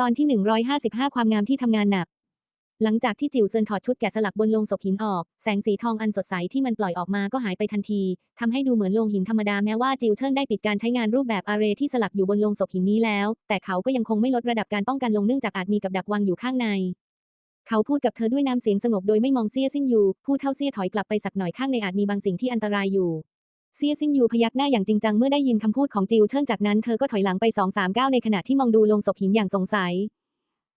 ตอนที่ 155 ความงามที่ทำงานหนัก หลังจากที่จิวเซินถอดชุดแกะสลักบนโลงศพหินออก แสงสีทองอันสดใสที่มันปล่อยออกมาก็หายไปทันทีทำให้ดูเหมือนโลงหินธรรมดาแม้ว่าจิวเทินได้ปิดการใช้งานรูปแบบอาเรที่สลักอยู่บนโลงศพหินนี้แล้ว แต่เขาก็ยังคงไม่ลดระดับการป้องกันลงเนื่องจากอาจมีกับดักวางอยู่ข้างใน เขาพูดกับเธอด้วยน้ำเสียงสงบโดยไม่มองเซียซินยูผู้เท่าเซียถอยกลับไปสักหน่อยข้างในอาจมีบางสิ่งที่อันตรายอยู่ เซียซินยูพยักหน้าอย่างจริงจังเมื่อได้ยินคำพูดของจิวเทินจากนั้นเธอก็ถอยหลังไปสองสามก้าวในขณะที่มองดูลงศพหินอย่างสงสัย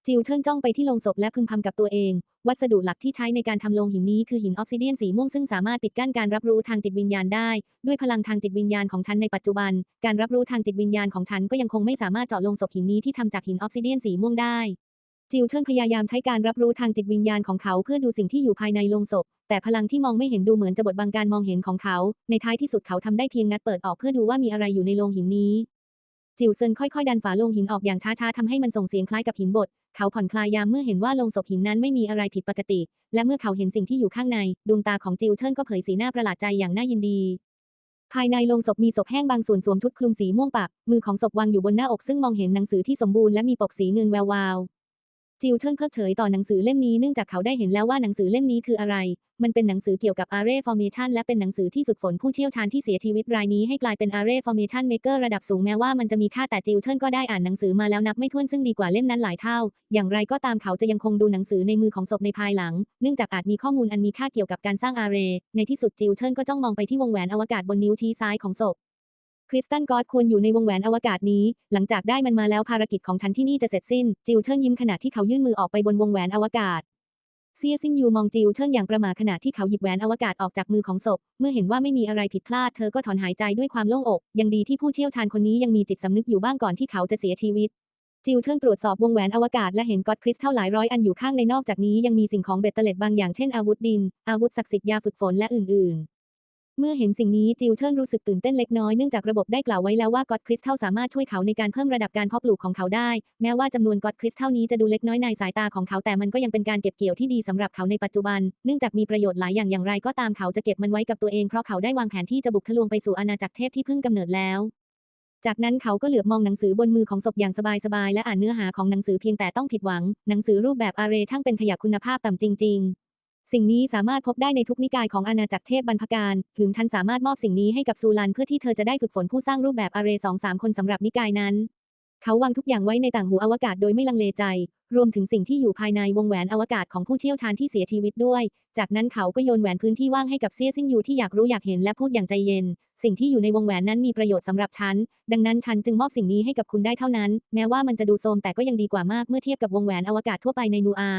จิวเทินจ้องไปที่ลงศพและพึมพำกับตัวเอง วัสดุหลักที่ใช้ในการทำลงหินนี้คือหินออกซิเดียนสีม่วงซึ่งสามารถปิดกั้นการรับรู้ทางจิตวิญญาณได้ ด้วยพลังทางจิตวิญญาณของฉันในปัจจุบัน การรับรู้ทางจิตวิญญาณของฉันก็ยังคงไม่สามารถเจาะลงศพหินนี้ที่ทำจากหินออกซิเดียนสีม่วงได้จิวเทินพยายามใช้การรับรู้ทางจิตวิญญาณของเขาเพื่อดูสิ่งที่อยู่ภายในโลงศพ แต่พลังที่มองไม่เห็นดูเหมือนจะบดบังการมองเห็นของเขา ในท้ายที่สุดเขาทำได้เพียงงัดเปิดออกเพื่อดูว่ามีอะไรอยู่ในโลงหินนี้ จิวเซินค่อยๆ ดันฝาโลงหินออกอย่างช้าๆทำให้มันส่งเสียงคล้ายกับหินบด เขาผ่อนคลายยามเมื่อเห็นว่าโลงศพหินนั้นไม่มีอะไรผิดปกติ และเมื่อเขาเห็นสิ่งที่อยู่ข้างใน ดวงตาของจิวเทินก็เผยสีหน้าประหลาดใจอย่างน่ายินดีภายในโลงศพมีศพแห้งบางส่วนสวมชุดคลุมสีม่วงปากมือของศพวางอยู่บนหน้าอกซึ่งมองเห็นหนังสือที่สมบูรณ์และมีปกสีเงินแวววาว จิวเทินเพิกเฉยต่อหนังสือเล่มนี้เนื่องจากเขาได้เห็นแล้วว่าหนังสือเล่มนี้คืออะไร มันเป็นหนังสือเกี่ยวกับ Array Formation และเป็นหนังสือที่ฝึกฝนผู้เชี่ยวชาญที่เสียชีวิตรายนี้ให้กลายเป็น Array Formation Maker ระดับสูงแม้ว่ามันจะมีค่าแต่จิวเทินก็ได้อ่านหนังสือมาแล้วนับไม่ถ้วนซึ่งดีกว่าเล่มนั้นหลายเท่า อย่างไรก็ตามเขาจะยังคงดูหนังสือในมือของศพในภายหลัง เนื่องจากอาจมีข้อมูลอันมีค่าเกี่ยวกับการสร้าง Array ในที่สุดจิวเทินก็จ้องมองไปที่วงแหวนอวกาศบนนิ้วชี้ซ้ายของศพ คริสตันกอดควรอยู่ในวงแหวนอวกาศนี้ หลังจากได้มันมาแล้วภารกิจของฉันที่นี่จะเสร็จสิ้น จิวเทินยิ้มขณะที่เขายื่นมือออกไปบนวงแหวนอวกาศ เซียซินยูมองจิวเทินอย่างประหม่าขณะที่เขาหยิบแหวนอวกาศออกจากมือของศพ เมื่อเห็นว่าไม่มีอะไรผิดพลาดเธอก็ถอนหายใจด้วยความโล่งอก ยังดีที่ผู้เชี่ยวชาญคนนี้ยังมีจิตสำนึกอยู่บ้างก่อนที่เขาจะเสียชีวิตจิวเทินตรวจสอบวงแหวนอวกาศและเห็นก๊อตคริสเท่าหลายร้อยอันอยู่ข้างในนอกจากนี้ยังมีสิ่งของเบ็ดเตล็ดบางอย่างเช่นอาวุธดิน อาวุธศักดิ์สิทธิ์ยาฝึกฝนและอื่นๆ เมื่อเห็นสิ่งนี้จิวเทินรู้สึกตื่นเต้นเล็กน้อยเนื่องจากระบบได้กล่าวไว้แล้วว่าก็อดคริสตัลสามารถช่วยเขาในการเพิ่มระดับการเพาะปลูกของเขาได้ แม้ว่าจำนวนก็อดคริสตัลนี้จะดูเล็กน้อยในสายตาของเขาแต่มันก็ยังเป็นการเก็บเกี่ยวที่ดีสำหรับเขาในปัจจุบัน เนื่องจากมีประโยชน์หลายอย่างอย่างไรก็ตามเขาจะเก็บมันไว้กับตัวเองเพราะเขาได้วางแผนที่จะบุกทะลวงไปสู่อาณาจักรเทพที่เพิ่งกำเนิดแล้วจากนั้นเขาก็เหลือบมองหนังสือบนมือของศพอย่างสบายๆและอ่านเนื้อหาของหนังสือเพียงแต่ต้องผิดหวัง หนังสือรูปแบบอาเรช่างเป็นขยะคุณภาพต่ำจริง ๆ สิ่งนี้สามารถพบได้ในทุกนิกายของอาณาจักรเทพบรรพการ ถึงฉันสามารถมอบสิ่งนี้ให้กับซูลันเพื่อที่เธอจะได้ฝึกฝนผู้สร้างรูปแบบอาเรสองสามคนสำหรับนิกายนั้น เขาวางทุกอย่างไว้ในต่างหูอวกาศโดยไม่ลังเลใจ รวมถึงสิ่งที่อยู่ภายในวงแหวนอวกาศของผู้เชี่ยวชาญที่เสียชีวิตด้วย จากนั้นเขาก็โยนแหวนพื้นที่ว่างให้กับเซียซิ่งยูที่อยากรู้อยากเห็นและพูดอย่างใจเย็น สิ่งที่อยู่ในวงแหวนนั้นมีประโยชน์สำหรับฉัน ดังนั้นฉันจึงมอบสิ่งนี้ให้กับคุณได้เท่านั้น แม้ว่ามันจะดูโทมแต่ก็ยังดีกว่ามากเมื่อเทียบกับวงแหวนอวกาศทั่วไปในนูอา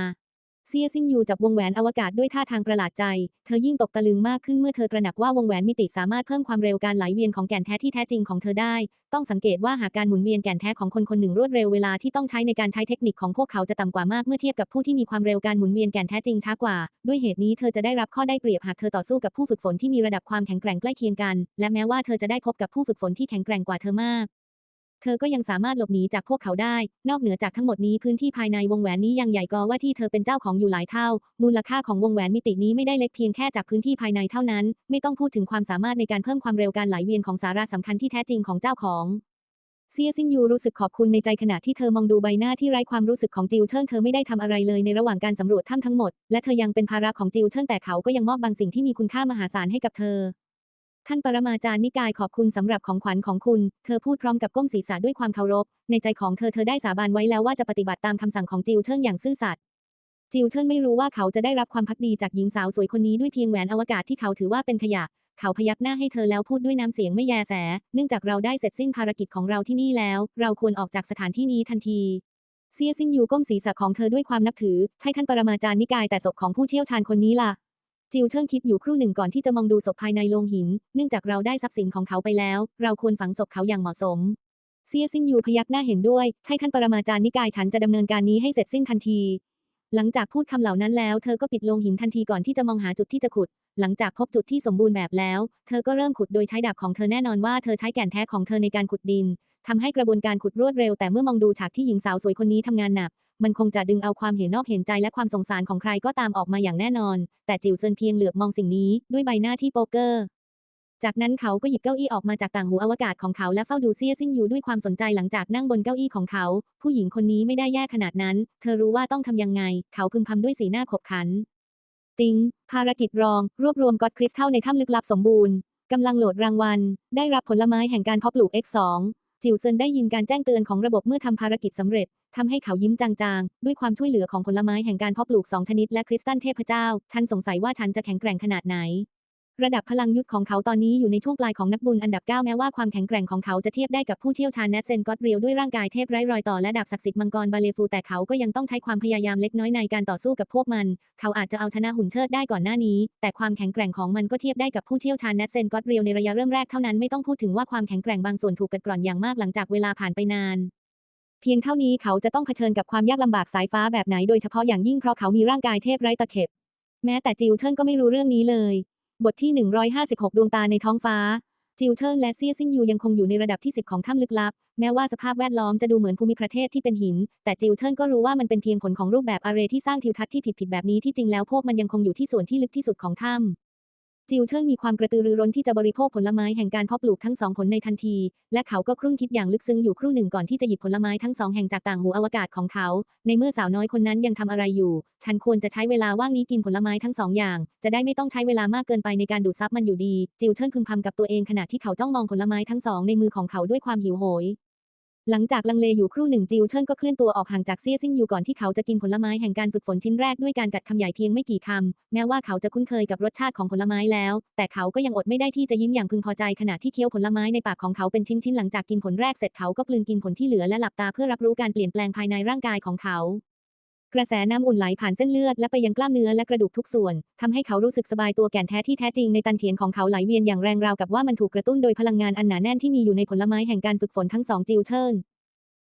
เซียซินยูจับวงแหวนอวกาศด้วยท่าทางประหลาดใจ เธอยิ่งตกตะลึงมากขึ้นเมื่อเธอตระหนักว่าวงแหวนมิติสามารถเพิ่มความเร็วการไหลเวียนของแก่นแท้ที่แท้จริงของเธอได้ ต้องสังเกตว่าหากการหมุนเวียนแก่นแท้ของคนคนหนึ่งรวดเร็วเวลาที่ต้องใช้ในการใช้เทคนิคของพวกเขาจะต่ำกว่ามากเมื่อเทียบกับผู้ที่มีความเร็วการหมุนเวียนแก่นแท้จริงช้ากว่า ด้วยเหตุนี้เธอจะได้รับข้อได้เปรียบหากเธอต่อสู้กับผู้ฝึกฝนที่มีระดับความแข็งแกร่งใกล้เคียงกัน และแม้ว่าเธอจะได้พบกับผู้ฝึกฝนที่แข็งแกร่งกว่าเธอมาก เธอก็ยังสามารถหลบหนีจากพวกเขาได้ นอกเหนือจากทั้งหมดนี้พื้นที่ภายในวงแหวนนี้ยังใหญ่กว่าว่าที่เธอเป็นเจ้าของอยู่หลายเท่า มูลค่าของวงแหวนมิตินี้ไม่ได้เล็กเพียงแค่จากพื้นที่ภายในเท่านั้น ไม่ต้องพูดถึงความสามารถในการเพิ่มความเร็วการไหลเวียนของสาระสำคัญที่แท้จริงของเจ้าของเซียซินยูรู้สึกขอบคุณในใจขณะที่เธอมองดูใบหน้าที่ไร้ความรู้สึกของจิวเทินเธอไม่ได้ทำอะไรเลยในระหว่างการสำรวจถ้ำทั้งหมด และเธอยังเป็นภาระของจิวเทินแต่เขาก็ยังมอบบางสิ่งที่มีคุณค่ามหาศาลให้กับเธอ ท่านปรมาจารย์นิกายขอบคุณสำหรับของขวัญของคุณ เธอพูดพร้อมกับก้มศีรษะด้วยความเคารพ ในใจของเธอเธอได้สาบานไว้แล้วว่าจะปฏิบัติตามคำสั่งของจิวเทินอย่างซื่อสัตย์ จิวเทินไม่รู้ว่าเขาจะได้รับความพักดีจากหญิงสาวสวยคนนี้ด้วยเพียงแหวนอวกาศที่เขาถือว่าเป็นขยะ เขาพยักหน้าให้เธอแล้วพูดด้วยน้ำเสียงไม่แยแส เนื่องจากเราได้เสร็จสิ้นภารกิจของเราที่นี่แล้ว เราควรออกจากสถานที่นี้ทันทีเซียซินยูก้มศีรษะของเธอด้วยความนับถือ ใช่ท่านปรมาจารย์นิกายแต่ศพของผู้เชี่ยวชาญคนนี้ล่ะ จิวเทิงคิดอยู่ครู่หนึ่งก่อนที่จะมองดูศพภายในโลงหิน เนื่องจากเราได้ทรัพย์สินของเขาไปแล้ว เราควรฝังศพเขาอย่างเหมาะสม เซียซินยูพยักหน้าเห็นด้วย ใช่ท่านปรมาจารย์นิกายฉันจะดำเนินการนี้ให้เสร็จสิ้นทันที หลังจากพูดคำเหล่านั้นแล้ว เธอก็ปิดโลงหินทันทีก่อนที่จะมองหาจุดที่จะขุด หลังจากพบจุดที่สมบูรณ์แบบแล้ว เธอก็เริ่มขุดโดยใช้ดาบของเธอแน่นอนว่าเธอใช้แก่นแท้ของเธอในการขุดดินทำให้กระบวนการขุดรวดเร็วแต่เมื่อมองดูฉากที่หญิงสาวสวยคนนี้ทำงานหนัก มันคงจะดึงเอาความเห็นนอกเห็นใจและความสงสารของใครก็ตามออกมาอย่างแน่นอน แต่จิวเซินเพียงเหลือบมองสิ่งนี้ด้วยใบหน้าที่โป๊กเกอร์ จากนั้นเขาก็หยิบเก้าอี้ออกมาจากต่างหูอวกาศของเขาและเฝ้าดูเซียซิ่งอยู่ด้วยความสนใจหลังจากนั่งบนเก้าอี้ของเขา ผู้หญิงคนนี้ไม่ได้แย่ขนาดนั้น เธอรู้ว่าต้องทำยังไง เขาพึมพำด้วยสีหน้าขบขัน ติง ภารกิจรอง รวบรวมก็อดคริสตัลในถ้ำลึกลับสมบูรณ์กำลังโหลดรางวัล ได้รับผลไม้แห่งการเพาะปลูก X2 จิวเซินได้ยินการแจ้งเตือนของระบบเมื่อทำภารกิจสำเร็จทำให้เขายิ้มจางๆ ด้วยความช่วยเหลือของผลไม้แห่งการเพาะปลูกสองชนิดและคริสตัลเทพเจ้า ฉันสงสัยว่าฉันจะแข็งแกร่งขนาดไหน ระดับพลังยุทธของเขาตอนนี้อยู่ในช่วงปลายของนักบุญอันดับ 9 แม้ว่าความแข็งแกร่งของเขาจะเทียบได้กับผู้เชี่ยวชาญแนทเซนก็อดเรียวด้วยร่างกายเทพไร้รอยต่อและดาบศักดิ์สิทธิ์มังกรบาเลฟูแต่เขาก็ยังต้องใช้ความพยายามเล็กน้อยในการต่อสู้กับพวกมัน เขาอาจจะเอาชนะหุ่นเชิดได้ก่อนหน้านี้ แต่ความแข็งแกร่งของมันก็เทียบได้กับผู้เชี่ยวชาญแนทเซนก็อดเรียวในระยะเริ่มแรกเท่านั้นไม่ต้องพูดถึงว่าความแข็งแกร่งบางส่วนถูกกัดกร่อนอย่างมากหลังจากเวลาผ่านไปนานเพียงเท่านี้เขาจะต้องเผชิญกับความยากลำบากสายฟ้าแบบไหนโดยเฉพาะอย่างยิ่งเพราะเขามีร่างกายเทพไร้ตะเข็บ แม้แต่จิวเทิร์นก็ไม่รู้เรื่องนี้เลย บทที่ 156 ดวงตาในท้องฟ้า จิวเทิร์นและเซียซิงยูยังคงอยู่ในระดับที่ 10 ของถ้ำลึกลับ แม้ว่าสภาพแวดล้อมจะดูเหมือนภูมิประเทศที่เป็นหิน แต่จิวเทิร์นก็รู้ว่ามันเป็นเพียงผลของรูปแบบอาร์เรย์ที่สร้างทิวทัศน์ที่ผิดๆแบบนี้ที่จริงแล้วพวกมันยังคงอยู่ที่ส่วนที่ลึกที่สุดของถ้ำ จิวเทิร์นมีความกระตือรือร้นที่จะบริโภคผลไม้แห่งการเพาะปลูกทั้งสองผลในทันที และเขาก็ครุ่นคิดอย่างลึกซึ้งอยู่ครู่หนึ่งก่อนที่จะหยิบผลไม้ทั้งสองแห่งจากต่างหูอวกาศของเขา ในเมื่อสาวน้อยคนนั้นยังทำอะไรอยู่ ฉันควรจะใช้เวลาว่างนี้กินผลไม้ทั้งสองอย่าง จะได้ไม่ต้องใช้เวลามากเกินไปในการดูดซับมันอยู่ดี จิวเทิร์นพึมพำกับตัวเองขณะที่เขาจ้องมองผลไม้ทั้งสองในมือของเขาด้วยความหิวโหย หลังจากลังเลอยู่ครู่หนึ่งจิวเทิญก็เคลื่อนตัวออกห่างจากเซี่ยซิ่งอยู่ก่อนที่เขาจะกินผลไม้แห่งการฝึกฝนชิ้นแรกด้วยการกัดคำใหญ่เพียงไม่กี่คำ แม้ว่าเขาจะคุ้นเคยกับรสชาติของผลไม้แล้ว แต่เขาก็ยังอดไม่ได้ที่จะยิ้มอย่างพึงพอใจขณะที่เคี้ยวผลไม้ในปากของเขาเป็นชิ้นๆหลังจากกินผลแรกเสร็จเขาก็กลืนกินผลที่เหลือและหลับตาเพื่อรับรู้การเปลี่ยนแปลงภายในร่างกายของเขา กระแสน้ำอุ่นไหลผ่านเส้นเลือดและไปยังกล้ามเนื้อและกระดูกทุกส่วนทำให้เขารู้สึกสบายตัวแก่นแท้ที่แท้จริงในตันเถียนของเขาไหลเวียนอย่างแรงราวกับว่ามันถูกกระตุ้นโดยพลังงานอันหนาแน่นที่มีอยู่ในผลไม้แห่งการฝึกฝนทั้งสองจิวเชิร์น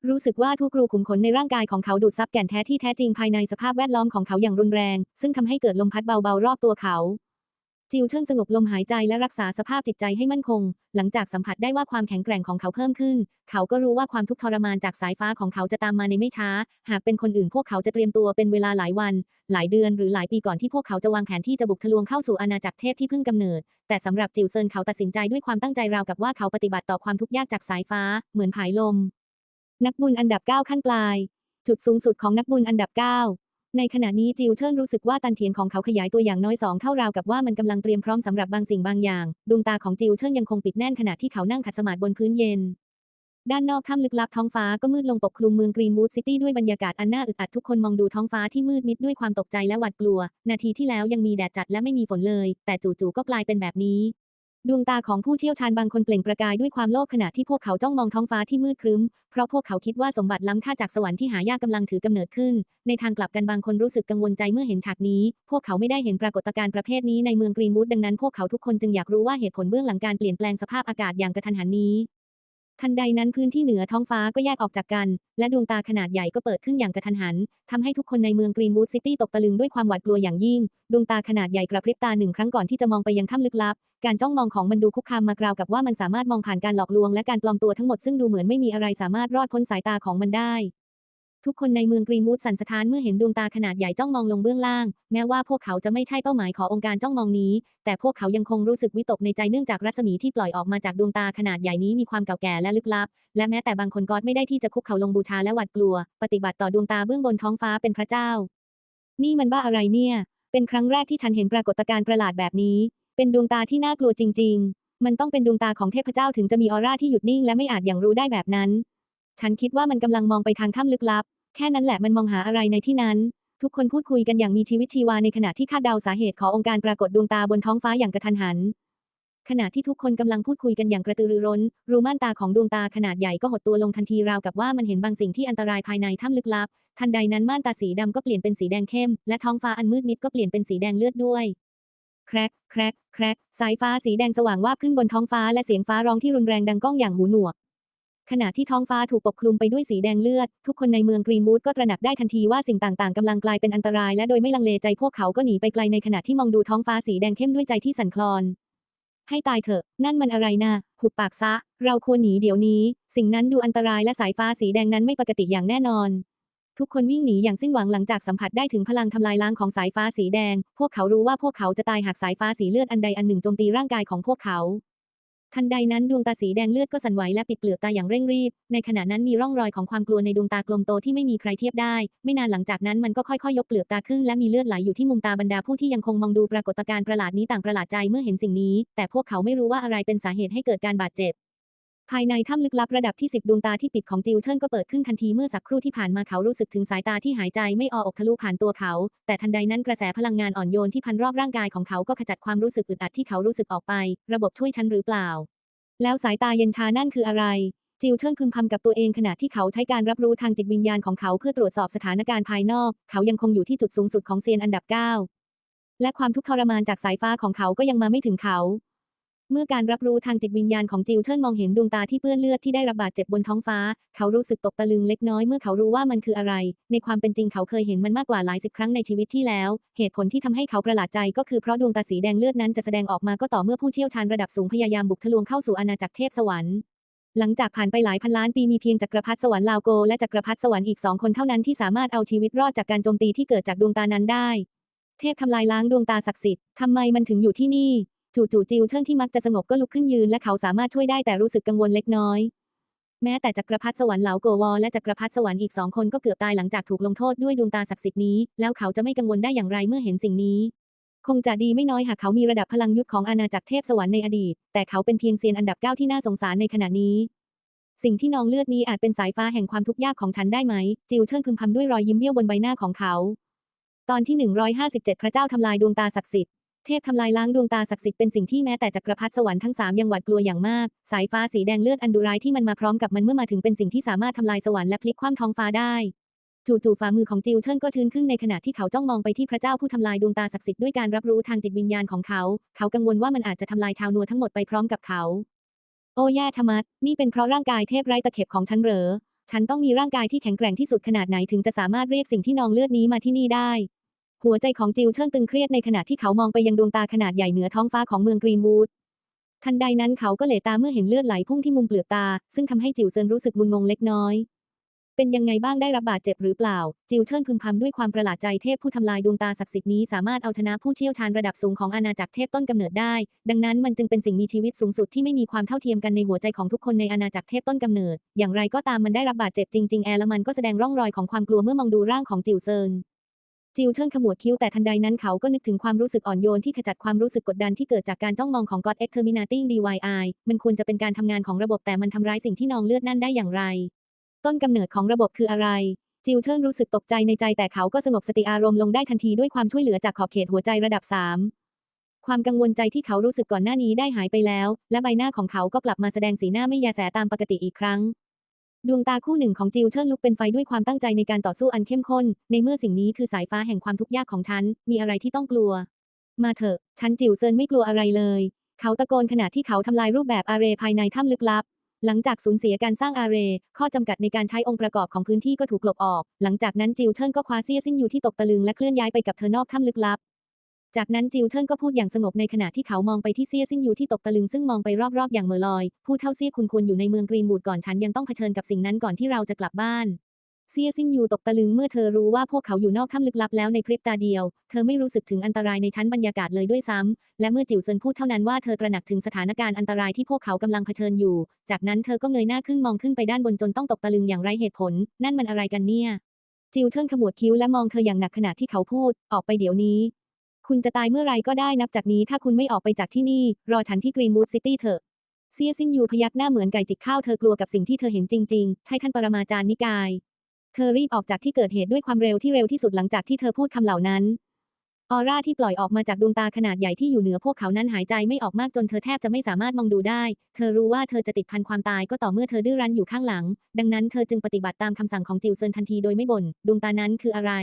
รู้สึกว่าทุกรูขุมขนในร่างกายของเขาดูดซับแก่นแท้ที่แท้จริงภายในสภาพแวดล้อมของเขาอย่างรุนแรง ซึ่งทำให้เกิดลมพัดเบาๆรอบตัวเขา จิวเชิงสงบลมหายใจและรักษาสภาพจิตใจให้มั่นคง หลังจากสัมผัสได้ว่าความแข็งแกร่งของเขาเพิ่มขึ้น เขาก็รู้ว่าความทุกข์ทรมานจากสายฟ้าของเขาจะตามมาในไม่ช้า หากเป็นคนอื่นพวกเขาจะเตรียมตัวเป็นเวลาหลายวัน หลายเดือนหรือหลายปีก่อนที่พวกเขาจะวางแผนที่จะบุกทะลวงเข้าสู่อาณาจักรเทพที่เพิ่งกำเนิด แต่สำหรับจิวเซินเขาตัดสินใจด้วยความตั้งใจราวกับว่าเขาปฏิบัติต่อความทุกข์ยากจากสายฟ้า เหมือนผายลม นักบุญอันดับ9ขั้นปลาย จุดสูงสุดของนักบุญอันดับ9 ในขณะนี้จิวเทิร์นรู้สึกว่าตันเทียนของเขาขยายตัวอย่างน้อยสองเท่าราวกับว่ามันกำลังเตรียมพร้อมสำหรับบางสิ่งบางอย่าง ดวงตาของจิวเทิร์นยังคงปิดแน่นขณะที่เขานั่งขัดสมาธิบนพื้นเย็น ด้านนอกถ้ำลึกลับท้องฟ้าก็มืดลงปกคลุมเมืองกรีนวูดซิตี้ด้วยบรรยากาศอันน่าอึดอัดทุกคนมองดูท้องฟ้าที่มืดมิดด้วยความตกใจและหวาดกลัว นาทีที่แล้วยังมีแดดจัดและไม่มีฝนเลย แต่จู่ๆก็กลายเป็นแบบนี้ ดวงตาของผู้เชี่ยวชาญบางคนเปล่งประกายด้วยความโลภขณะที่พวกเขาจ้องมองท้องฟ้าที่มืดครึ้ม เพราะพวกเขาคิดว่าสมบัติล้ำค่าจากสวรรค์ที่หายากกำลังถือกำเนิดขึ้น ในทางกลับกันบางคนรู้สึกกังวลใจเมื่อเห็นฉากนี้ พวกเขาไม่ได้เห็นปรากฏการณ์ประเภทนี้ในเมืองกรีนวูดดังนั้นพวกเขาทุกคนจึงอยากรู้ว่าเหตุผลเบื้องหลังการเปลี่ยนแปลงสภาพอากาศอย่างกระทันหันนี้ ทันใดนั้นพื้นที่เหนือท้องฟ้าก็แยกออกจากกัน และดวงตาขนาดใหญ่ก็เปิดขึ้นอย่างกระทันหันทำให้ทุกคนในเมืองกรีนวูดซิตี้ตกตะลึงด้วยความหวาดกลัวอย่างยิ่ง ดวงตาขนาดใหญ่กระพริบตาหนึ่งครั้งก่อนที่จะมองไปยังถ้ำลึกลับ การจ้องมองของมันดูคุกคามมากราวกับว่ามันสามารถมองผ่านการหลอกลวงและการปลอมตัวทั้งหมดซึ่งดูเหมือนไม่มีอะไรสามารถรอดพ้นสายตาของมันได้ ทุกคนในเมืองกรีนวูดสั่นสะท้านเมื่อเห็นดวงตาขนาดใหญ่จ้องมองลงเบื้องล่าง แม้ว่าพวกเขาจะไม่ใช่เป้าหมายขององค์การจ้องมองนี้ แต่พวกเขายังคงรู้สึกวิตกในใจเนื่องจากรัศมีที่ปล่อยออกมาจากดวงตาขนาดใหญ่นี้มีความเก่าแก่และลึกลับ และแม้แต่บางคนก็ไม่ได้ที่จะคุกเข่าลงบูชาและหวาดกลัว ปฏิบัติต่อดวงตาเบื้องบนท้องฟ้าเป็นพระเจ้า นี่มันบ้าอะไรเนี่ย เป็นครั้งแรกที่ฉันเห็นปรากฏการณ์ประหลาดแบบนี้ เป็นดวงตาที่น่ากลัวจริง ๆ มันต้องเป็นดวงตาของเทพเจ้าถึงจะมีออร่าที่หยุดนิ่งและไม่อาจอย่างรู้ได้แบบนั้นฉันคิดว่ามันกำลังมองไปทางถ้ำลึกลับ แค่นั้นแหละมันมองหาอะไรในที่นั้น ทุกคนพูดคุยกันอย่างมีชีวิตชีวาในขณะที่คาดเดาสาเหตุขององค์การปรากฏดวงตาบนท้องฟ้าอย่างกระทันหัน ขณะที่ทุกคนกำลังพูดคุยกันอย่างกระตือรือร้น รูม่านตาของดวงตาขนาดใหญ่ก็หดตัวลงทันทีราวกับว่ามันเห็นบางสิ่งที่อันตรายภายในถ้ำลึกลับ ทันใดนั้นม่านตาสีดำก็เปลี่ยนเป็นสีแดงเข้ม และท้องฟ้าอันมืดมิดก็เปลี่ยนเป็นสีแดงเลือดด้วยแครกแครกแครกสายฟ้าสีแดงสว่างวาบขึ้นบนท้องฟ้าและเสียงฟ้าร้องที่รุนแรงดังก้องอย่างหูหนวก ขณะที่ท้องฟ้าถูกปกคลุมไปด้วยสีแดงเลือด ทุกคนในเมืองกรีนวูดก็ตระหนักได้ทันทีว่าสิ่งต่างๆกำลังกลายเป็นอันตรายและโดยไม่ลังเลใจพวกเขาก็หนีไปไกลในขณะที่มองดูท้องฟ้าสีแดงเข้มด้วยใจที่สั่นคลอน ให้ตายเถอะ นั่นมันอะไรนะหุบปากซะ เราควรหนีเดี๋ยวนี้ สิ่งนั้นดูอันตรายและสายฟ้าสีแดงนั้นไม่ปกติอย่างแน่นอน ทุกคนวิ่งหนีอย่างสิ้นหวังหลังจากสัมผัสได้ถึงพลังทำลายล้างของสายฟ้าสีแดง พวกเขารู้ว่าพวกเขาจะตายหากสายฟ้าสีเลือดอันใดอันหนึ่งโจมตีร่างกายของพวกเขา ทันใดนั้นดวงตาสีแดงเลือดก็สั่นไหวและปิดเปลือกตาอย่างเร่งรีบ ในขณะนั้นมีร่องรอยของความกลัวในดวงตากลมโตที่ไม่มีใครเทียบได้ ไม่นานหลังจากนั้นมันก็ค่อยๆยกเปลือกตาขึ้นและมีเลือดไหลอยู่ที่มุมตาบรรดาผู้ที่ยังคงมองดูปรากฏการณ์ประหลาดนี้ต่างประหลาดใจเมื่อเห็นสิ่งนี้ แต่พวกเขาไม่รู้ว่าอะไรเป็นสาเหตุให้เกิดการบาดเจ็บ ภายในถ้ำลึกลับระดับที่ 10 ดวงตาที่ปิดของจิวเทินก็เปิดขึ้นทันทีเมื่อสักครู่ที่ผ่านมาเขารู้สึกถึงสายตาที่หายใจไม่ออกทะลุผ่านตัวเขา แต่ทันใดนั้นกระแสพลังงานอ่อนโยนที่พันรอบร่างกายของเขาก็ขจัดความรู้สึกอึดอัดที่เขารู้สึกออกไป ระบบช่วยฉันหรือเปล่า แล้วสายตาเย็นชานั่นคืออะไร จิวเทินพึมพำกับตัวเองขณะที่เขาใช้การรับรู้ทางจิตวิญญาณของเขาเพื่อตรวจสอบสถานการณ์ภายนอก เขายังคงอยู่ที่จุดสูงสุดของเซียนอันดับ 9 และความทุกข์ทรมานจากสายฟ้าของเขาก็ยังมาไม่ถึงเขา เมื่อการรับรู้ทางจิตวิญญาณของจิวเทินมองเห็นดวงตาที่เปื้อนเลือดที่ได้รับบาดเจ็บบนท้องฟ้า เขารู้สึกตกตะลึงเล็กน้อยเมื่อเขารู้ว่ามันคืออะไร ในความเป็นจริงเขาเคยเห็นมันมากกว่าหลายสิบครั้งในชีวิตที่แล้ว เหตุผลที่ทำให้เขาประหลาดใจก็คือเพราะดวงตาสีแดงเลือดนั้นจะแสดงออกมาก็ต่อเมื่อผู้เชี่ยวชาญระดับสูงพยายามบุกทะลวงเข้าสู่อาณาจักรเทพสวรรค์หลังจากผ่านไปหลายพันล้านปีมีเพียงจักรพรรดิสวรรค์ลาวโกและจักรพรรดิสวรรค์อีกสองคนเท่านั้นที่สามารถเอาชีวิตรอดจากการโจมตีที่เกิดจากดวงตานั้นได้ เทพทำลายล้างดวงตาศักดิ์สิทธิ์ทำไมมันถึงอยู่ที่นี่ จู่ๆจิวเทิงที่มักจะสงบก็ลุกขึ้นยืนและเขาสามารถช่วยได้แต่รู้สึกกังวลเล็กน้อย แม้แต่จักรพรรดิสวรรค์เหลาโกวอและจักรพรรดิสวรรค์อีกสองคนก็เกือบตายหลังจากถูกลงโทษด้วยดวงตาศักดิ์สิทธิ์นี้ แล้วเขาจะไม่กังวลได้อย่างไรเมื่อเห็นสิ่งนี้ คงจะดีไม่น้อยหากเขามีระดับพลังยุทธของอาณาจักรเทพสวรรค์ในอดีต แต่เขาเป็นเพียงเซียนอันดับเก้าที่น่าสงสารในขณะนี้สิ่งที่นองเลือดนี้อาจเป็นสายฟ้าแห่งความทุกข์ยากของฉันได้ไหม จิวเชิญพึมพำด้วยรอยยิ้มเบี้ยวบนใบหน้าของเขา ตอนที่ 157 พระเจ้าทำลายดวงตาศักดิ์สิทธิ์ เทพทำลายล้างดวงตาศักดิ์สิทธิ์เป็นสิ่งที่แม้แต่จักรพรรดิสวรรค์ทั้งสามยังหวาดกลัวอย่างมาก สายฟ้าสีแดงเลือดอันดุร้ายที่มันมาพร้อมกับมันเมื่อมาถึงเป็นสิ่งที่สามารถทำลายสวรรค์และพลิกคว่ำท้องฟ้าได้ จู่ๆฝ่ามือของจิวเทินก็ชื้นขึ้นในขณะที่เขาจ้องมองไปที่พระเจ้าผู้ทำลายดวงตาศักดิ์สิทธิ์ด้วยการรับรู้ทางจิตวิญญาณของเขา เขากังวลว่ามันอาจจะทำลายชาวนัวทั้งหมดไปพร้อมกับเขา โอ้แย่ชะมัด นี่เป็นเพราะร่างกายเทพไร้ตะเข็บของฉันเหรอ ฉันต้องมีร่างกายที่แข็งแกร่งที่สุดขนาดไหนถึงจะสามารถเรียกสิ่งที่นองเลือดนี้มาที่นี่ได้ หัวใจของจิวเชิญตึงเครียดในขณะที่เขามองไปยังดวงตาขนาดใหญ่เหนือท้องฟ้าของเมืองกรีนวูดทันใดนั้นเขาก็เหลตาเมื่อเห็นเลือดไหลพุ่งที่มุมเปลือกตา ซึ่งทำให้จิวเซินรู้สึกมึนงงเล็กน้อย เป็นยังไงบ้างได้รับบาดเจ็บหรือเปล่า จิวเชิญพึมพำด้วยความประหลาดใจเทพผู้ทำลายดวงตาศักดิ์สิทธิ์นี้สามารถเอาชนะผู้เชี่ยวชาญระดับสูงของอาณาจักรเทพต้นกำเนิดได้ ดังนั้นมันจึงเป็นสิ่งมีชีวิตสูงสุดที่ไม่มีความเท่าเทียมกันในหัวใจของทุกคนในอาณาจักรเทพต้นกำเนิด อย่างไรก็ตามมันได้รับบาดเจ็บจริงๆแอลมันก็แสดงร่องรอยของความกลัวเมื่อมองดูร่างของจิวเซิน จิวเทิร์นขมวดคิ้วแต่ทันใดนั้นเขาก็นึกถึงความรู้สึกอ่อนโยนที่ขจัดความรู้สึกกดดันที่เกิดจากการจ้องมองของ God Exterminating DYI มันควรจะเป็นการทำงานของระบบแต่มันทำร้ายสิ่งที่นองเลือดนั่นได้อย่างไร ต้นกำเนิดของระบบคืออะไร จิวเทิร์นรู้สึกตกใจในใจแต่เขาก็สงบสติอารมณ์ลงได้ทันทีด้วยความช่วยเหลือจากขอบเขตหัวใจระดับ 3 ความกังวลใจที่เขารู้สึกก่อนหน้านี้ได้หายไปแล้ว และใบหน้าของเขาก็กลับมาแสดงสีหน้าไม่แยแสตามปกติอีกครั้ง ดวงตาคู่หนึ่งของจิวเทิร์นลุกเป็นไฟด้วยความตั้งใจในการต่อสู้อันเข้มข้น ในเมื่อสิ่งนี้คือสายฟ้าแห่งความทุกข์ยากของฉัน มีอะไรที่ต้องกลัว มาเถอะ ฉันจิวเซินไม่กลัวอะไรเลย เขาตะโกนขณะที่เขาทำลายรูปแบบอาเรภายในถ้ำลึกลับ หลังจากสูญเสียการสร้างอาเร ข้อจำกัดในการใช้องค์ประกอบของพื้นที่ก็ถูกลบออก หลังจากนั้นจิวเทิร์นก็คว้าเซี่ยซิ่งอยู่ที่ตกตะลึงและเคลื่อนย้ายไปกับเธอนอกถ้ำลึกลับ จากนั้นจิวเทิร์นก็พูดอย่างสงบในขณะที่เขามองไปที่เซี่ยซิ่งอยู่ที่ตกตะลึงซึ่งมองไปรอบๆอย่างเหม่อลอย ผู้เท่าเซี่ยคุณควรอยู่ในเมืองกรีนวูดก่อนฉันยังต้องเผชิญกับสิ่งนั้นก่อนที่เราจะกลับบ้านเซียซิ่งอยู่ตกตะลึงเมื่อเธอรู้ว่าพวกเขาอยู่นอกถ้ำลึกลับแล้วในพริบตาเดียว เธอไม่รู้สึกถึงอันตรายในชั้นบรรยากาศเลยด้วยซ้ำและเมื่อจิวเซินพูดเท่านั้นว่าเธอตระหนักถึงสถานการณ์อันตรายที่พวกเขากำลังเผชิญอยู่ จากนั้นเธอก็เงยหน้าขึ้นมองขึ้นไปด้านบนจนต้องตกตะลึงอย่างไร้เหตุผล นั่นมันอะไรกันเนี่ย จิวเทิร์นขมวดคิ้วและมองเธออย่างหนักขณะที่เขาพูด ออกไปเดี๋ยวนี้ คุณจะตายเมื่อไรก็ได้นับจากนี้ถ้าคุณไม่ออกไปจากที่นี่ รอฉันที่กรีนวูดซิตี้เถอะเซียซินยูพยักหน้าเหมือนไก่จิกข้าวเธอกลัวกับสิ่งที่เธอเห็นจริง ๆ ใช่ท่านปรมาจารย์นิกาย เธอรีบออกจากที่เกิดเหตุด้วยความเร็วที่เร็วที่สุดหลังจากที่เธอพูดคำเหล่านั้น ออร่าที่ปล่อยออกมาจากดวงตาขนาดใหญ่ที่อยู่เหนือพวกเขานั้นหายใจไม่ออกมากจนเธอแทบจะไม่สามารถมองดูได้ เธอรู้ว่าเธอจะติดพันความตายก็ต่อเมื่อเธอดื้อรั้นอยู่ข้างหลัง ดังนั้นเธอจึงปฏิบัติตามคำสั่งของจิวเซินทันทีโดยไม่บ่น ดวงตานั้นคืออะไร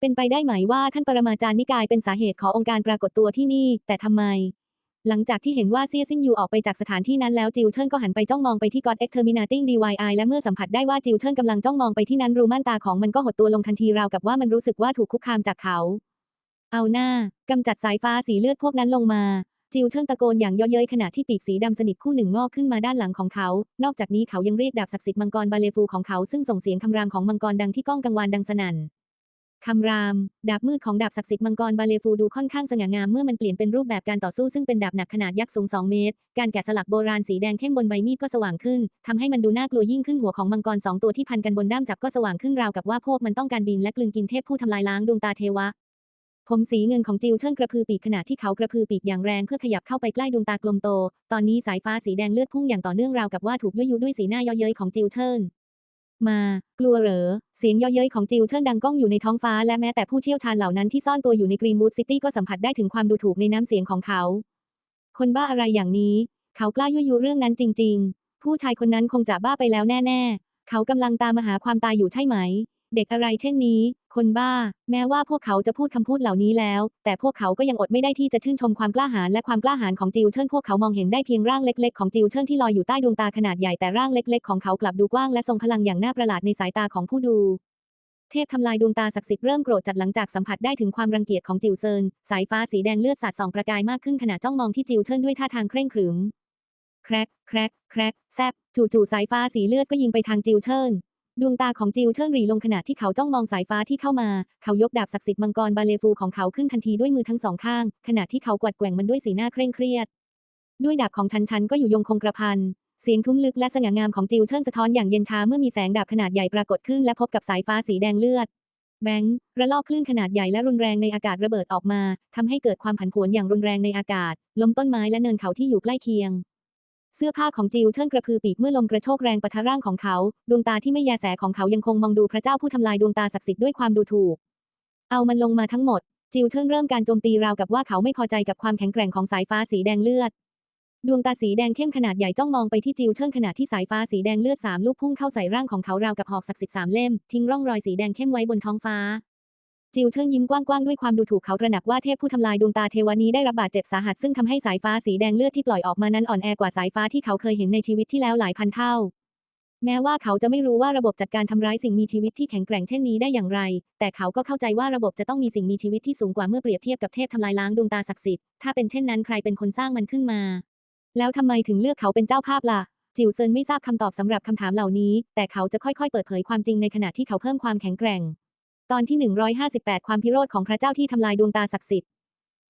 เป็นไปได้ไหมว่าท่านปรมาจารย์นิกายเป็นสาเหตุขององค์การปรากฏตัวที่นี่ แต่ทำไม หลังจากที่เห็นว่าเซียซิงยูออกไปจากสถานที่นั้นแล้วจิวเทิร์นก็หันไปจ้องมองไปที่ God Exterminating DYI และเมื่อสัมผัสได้ว่าจิวเทิร์นกำลังจ้องมองไปที่นั้นรูม่านตาของมันก็หดตัวลงทันทีราวกับว่ามันรู้สึกว่าถูกคุกคามจากเขา เอาหน้ากำจัดสายฟ้าสีเลือดพวกนั้นลงมาจิวเทิร์นตะโกนอย่างเย่อเย้ยขณะที่ปีกสีดำสนิทคู่หนึ่งงอกขึ้นมาด้านหลังของเขา นอกจากนี้เขายังเรียกดาบศักดิ์สิทธิ์มังกรบาเลฟูของเขาซึ่งส่งเสียงคำรามของมังกรดังที่ก้องกังวานดังสนั่น คำราม ดาบมืดของดาบศักดิ์สิทธิ์มังกรบาเลฟูดูค่อนข้างสง่างามเมื่อมันเปลี่ยนเป็นรูปแบบการต่อสู้ซึ่งเป็นดาบหนักขนาดยักษ์สูง 2 เมตร การแกะสลักโบราณสีแดงเข้มบนใบมีดก็สว่างขึ้นทำให้มันดูน่ากลัวยิ่งขึ้นหัวของมังกรสองตัวที่พันกันบนด้ามจับก็สว่างขึ้นราวกับว่าพวกมันต้องการบินและกลืนกินเทพผู้ทำลายล้างดวงตาเทวะ ผมสีเงินของจิวเชิ่นกระพือปีกขณะที่เขากระพือปีกอย่างแรงเพื่อขยับเข้าไปใกล้ดวงตากลมโต ตอนนี้สายฟ้าสีแดงเลือดพุ่งอย่างต่อเนื่องราวกับว่าถูกยั่วยุด้วยสีหน้าย่อเย้ยของจิวเชิ่น มา กลัวเหรอ เสียงเย่อเย้ยของจิวเชิ่นดังก้องอยู่ในท้องฟ้าและแม้แต่ผู้เชี่ยวชาญเหล่านั้นที่ซ่อนตัวอยู่ในกรีนวูดซิตี้ก็สัมผัสได้ถึงความดูถูกในน้ำเสียงของเขา คนบ้าอะไรอย่างนี้ เขากล้ายั่วยุเรื่องนั้นจริง ๆ ผู้ชายคนนั้นคงจะบ้าไปแล้วแน่ ๆ เขากำลังตามมาหาความตายอยู่ใช่ไหม เด็กอะไรเช่นนี้ คนบ้า แม้ว่าพวกเขาจะพูดคำพูดเหล่านี้แล้ว แต่พวกเขาก็ยังอดไม่ได้ที่จะชื่นชมความกล้าหาญและความกล้าหาญของจิวเชิ่นพวกเขามองเห็นได้เพียงร่างเล็กๆของจิวเชิ่นที่ลอยอยู่ใต้ดวงตาขนาดใหญ่แต่ร่างเล็กๆของเขากลับดูกว้างและทรงพลังอย่างน่าประหลาดในสายตาของผู้ดูเทพทำลายดวงตาศักดิ์สิทธิ์เริ่มโกรธจัดหลังจากสัมผัสได้ถึงความรังเกียจของจิวเซิน สายฟ้าสีแดงเลือดสาดส่องประกายมากขึ้นขณะจ้องมองที่จิวเชิ่นด้วยท่าทางเคร่งขรึม แครกแครกแครกแซบจู่ๆสายฟ้าสีเลือดก็ยิงไปทางจิวเชิ่น ดวงตาของจิวเชิ่นหรีลงขณะที่เขาจ้องมองสายฟ้าที่เข้ามา เขายกดาบศักดิ์สิทธิ์มังกรบาเลฟูของเขาขึ้นทันทีด้วยมือทั้งสองข้าง ขณะที่เขากวัดแกว่งมันด้วยสีหน้าเคร่งเครียด ด้วยดาบของฉันฉันก็อยู่ยงคงกระพัน เสียงทุ้มลึกและสง่างามของจิวเชิ่นสะท้อนอย่างเย็นชาเมื่อมีแสงดาบขนาดใหญ่ปรากฏขึ้นและพบกับสายฟ้าสีแดงเลือด แบงค์ระลอกคลื่นขนาดใหญ่และรุนแรงในอากาศระเบิดออกมาทำให้เกิดความผันผวนอย่างรุนแรงในอากาศ ล้มต้นไม้และเนินเขาที่อยู่ใกล้เคียง เสื้อผ้าของจิวเชิ่นกระพือปีกเมื่อลมกระโชกแรงปะทะร่างของเขา ดวงตาที่ไม่แยแสของเขายังคงมองดูพระเจ้าผู้ทำลายดวงตาศักดิ์สิทธิ์ด้วยความดูถูก เอามันลงมาทั้งหมด จิวเชิ่นเริ่มการโจมตีราวกับว่าเขาไม่พอใจกับความแข็งแกร่งของสายฟ้าสีแดงเลือด ดวงตาสีแดงเข้มขนาดใหญ่จ้องมองไปที่จิวเชิ่นขณะที่สายฟ้าสีแดงเลือดสามลูกพุ่งเข้าใส่ร่างของเขาราวกับหอกศักดิ์สิทธิ์สามเล่มทิ้งร่องรอยสีแดงเข้มไว้บนท้องฟ้า จิวเชิงยิ้มกว้างๆด้วยความดูถูกเขาตระหนักว่าเทพผู้ทำลายดวงตาเทวานี้ได้รับบาดเจ็บสาหัสซึ่งทำให้สายฟ้าสีแดงเลือดที่ปล่อยออกมานั้นอ่อนแอกว่าสายฟ้าที่เขาเคยเห็นในชีวิตที่แล้วหลายพันเท่า แม้ว่าเขาจะไม่รู้ว่าระบบจัดการทำร้ายสิ่งมีชีวิตที่แข็งแกร่งเช่นนี้ได้อย่างไร แต่เขาก็เข้าใจว่าระบบจะต้องมีสิ่งมีชีวิตที่สูงกว่าเมื่อเปรียบเทียบกับเทพทำลายล้างดวงตาศักดิ์สิทธิ์ถ้าเป็นเช่นนั้นใครเป็นคนสร้างมันขึ้นมา แล้วทำไมถึงเลือกเขาเป็นเจ้าภาพล่ะจิวเซินไม่ทราบคำตอบสำหรับคำถามเหล่านี้ แต่เขาจะค่อยๆ เปิดเผยความจริงในขณะที่เขาเพิ่มความแข็งแกร่ง ตอนที่ 158 ความพิโรธของพระเจ้าที่ทำลายดวงตาศักดิ์สิทธิ์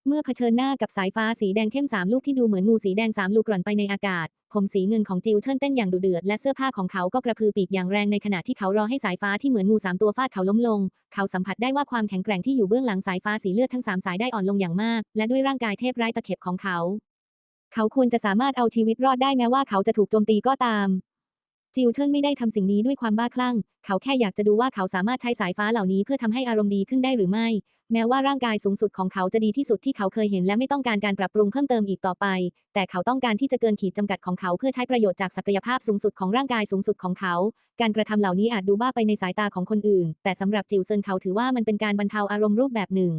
เมื่อเผชิญหน้ากับสายฟ้าสีแดงเข้มสามลูกที่ดูเหมือนงูสีแดงสามลูกกร่อนไปในอากาศ ผมสีเงินของจิวเชิ่นเต้นอย่างดุเดือดและเสื้อผ้าของเขาก็กระพือปีกอย่างแรงในขณะที่เขารอให้สายฟ้าที่เหมือนงูสามตัวฟาดเขาล้มลง เขาสัมผัสได้ว่าความแข็งแกร่งที่อยู่เบื้องหลังสายฟ้าสีเลือดทั้งสามสายได้อ่อนลงอย่างมาก และด้วยร่างกายเทพไร้ตะเข็บของเขา เขาควรจะสามารถเอาชีวิตรอดได้แม้ว่าเขาจะถูกโจมตีก็ตาม จิวเชิ่นไม่ได้ทำสิ่งนี้ด้วยความบ้าคลั่ง เขาแค่อยากจะดูว่าเขาสามารถใช้สายฟ้าเหล่านี้เพื่อทำให้อารมณ์ดีขึ้นได้หรือไม่ แม้ว่าร่างกายสูงสุดของเขาจะดีที่สุดที่เขาเคยเห็นและไม่ต้องการการปรับปรุงเพิ่มเติมอีกต่อไป แต่เขาต้องการที่จะเกินขีดจำกัดของเขาเพื่อใช้ประโยชน์จากศักยภาพสูงสุดของร่างกายสูงสุดของเขา การกระทำเหล่านี้อาจดูบ้าไปในสายตาของคนอื่น แต่สำหรับจิวเซินเขาถือว่ามันเป็นการบรรเทาอารมณ์รูปแบบหนึ่ง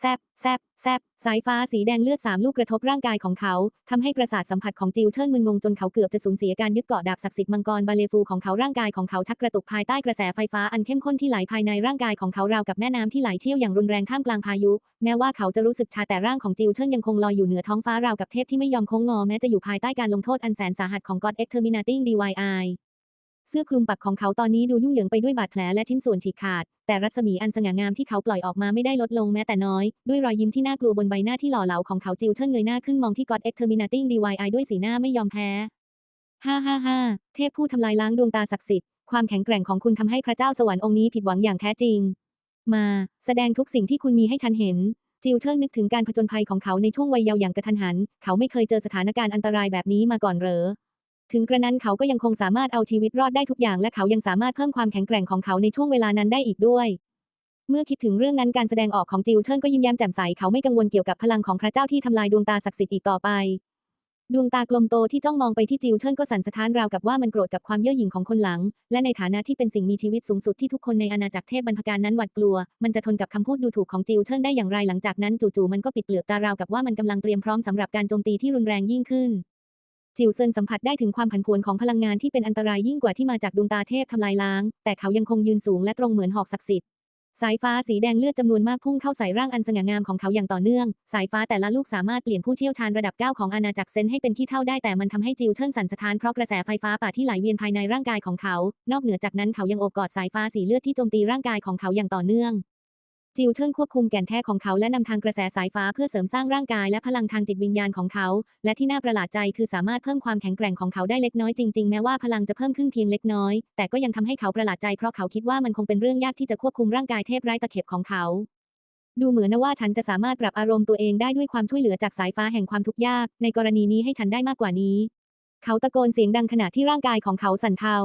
แซบแซบแซบสายฟ้าสีแดงเลือดสามลูกกระทบร่างกายของเขาทำให้ประสาทสัมผัสของจิวเชิ่นมึนงงจนเขาเกือบจะสูญเสียการยึดเกาะดาบศักดิ์สิทธิ์มังกรบาเลฟูของเขาร่างกายของเขาชักกระตุกภายใต้กระแสไฟฟ้าอันเข้มข้นที่ไหลภายในร่างกายของเขาราวกับแม่น้ำที่ไหลเชี่ยวอย่างรุนแรงท่ามกลางพายุ แม้ว่าเขาจะรู้สึกชาแต่ร่างของจิวเชิ่นยังคงลอยอยู่เหนือท้องฟ้าราวกับเทพที่ไม่ยอมโค้งงอแม้จะอยู่ภายใต้การลงโทษอันแสนสาหัสของ God Exterminating DYI เเสื้อคลุมปักของเขาตอนนี้ดูยุ่งเหยิงไปด้วยบาดแผลและชิ้นส่วนฉีกขาด แต่รัศมีอันสง่างามที่เขาปล่อยออกมาไม่ได้ลดลงแม้แต่น้อย ด้วยรอยยิ้มที่น่ากลัวบนใบหน้าที่หล่อเหลาของเขาจิวเชิ่นเงยหน้าขึ้นมองที่ God Exterminating DYI ด้วยสีหน้าไม่ยอมแพ้ฮ่าฮ่าฮ่าเทพผู้ทำลายล้างดวงตาศักดิ์สิทธิ์ความแข็งแกร่งของคุณทำให้พระเจ้าสวรรค์องค์นี้ผิดหวังอย่างแท้จริง มา แสดงทุกสิ่งที่คุณมีให้ฉันเห็นจิวเชิ่นนึกถึงการผจญภัยของเขาในช่วงวัยเยาว์อย่างกระทันหัน เขาไม่เคยเจอสถานการณ์อันตรายแบบนี้มาก่อนเหรอ ถึงกระนั้นเขาก็ยังคงสามารถเอาชีวิตรอดได้ทุกอย่างและเขายังสามารถเพิ่มความแข็งแกร่งของเขาในช่วงเวลานั้นได้อีกด้วย เมื่อคิดถึงเรื่องนั้นการแสดงออกของจิวเชิ่นก็ยิ้มแย้มแจ่มใสเขาไม่กังวลเกี่ยวกับพลังของพระเจ้าที่ทำลายดวงตาศักดิ์สิทธิ์อีกต่อไป ดวงตากลมโตที่จ้องมองไปที่จิวเชิ่นก็สั่นสะท้านราวกับว่ามันโกรธกับความเย่อหยิ่งของคนหลัง และในฐานะที่เป็นสิ่งมีชีวิตสูงสุดที่ทุกคนในอาณาจักรเทพบรรพการนั้นหวาดกลัว มันจะทนกับคำพูดดูถูกของจิวเชิ่นได้อย่างไรหลังจากนั้นจู่ๆมันก็ปิดเปลือกตาราวกับว่ามันกำลังเตรียมพร้อมสำหรับการโจมตีที่รุนแรงยิ่งขึ้น จิวเซินสัมผัสได้ถึงความผันผวนของพลังงานที่เป็นอันตรายยิ่งกว่าที่มาจากดวงตาเทพทำลายล้าง แต่เขายังคงยืนสูงและตรงเหมือนหอกศักดิ์สิทธิ์สายฟ้าสีแดงเลือดจำนวนมากพุ่งเข้าใส่ร่างอันสง่างามของเขาอย่างต่อเนื่อง สายฟ้าแต่ละลูกสามารถเปลี่ยนผู้เชี่ยวชาญระดับ 9 ของอาณาจักรเซนให้เป็นขี้เท่าได้แต่มันทำให้จิวเชิ่นสั่นสะท้านเพราะกระแสไฟฟ้าป่าที่ไหลเวียนภายในร่างกายของเขา นอกเหนือจากนั้นเขายังโอบกอดสายฟ้าสีเลือดที่โจมตีร่างกายของเขาอย่างต่อเนื่อง จิวเทิงควบคุมแก่นแท้ของเขาและนำทางกระแสสายฟ้าเพื่อเสริมสร้างร่างกายและพลังทางจิตวิญญาณของเขา และที่น่าประหลาดใจคือสามารถเพิ่มความแข็งแกร่งของเขาได้เล็กน้อยจริงๆ แม้ว่าพลังจะเพิ่มขึ้นเพียงเล็กน้อย แต่ก็ยังทำให้เขาประหลาดใจเพราะเขาคิดว่ามันคงเป็นเรื่องยากที่จะควบคุมร่างกายเทพไร้ตะเข็บของเขา ดูเหมือนนะว่าฉันจะสามารถปรับอารมณ์ตัวเองได้ด้วยความช่วยเหลือจากสายฟ้าแห่งความทุกข์ยาก ในกรณีนี้ให้ฉันได้มากกว่านี้ เขาตะโกนเสียงดังขณะที่ร่างกายของเขาสั่นเทา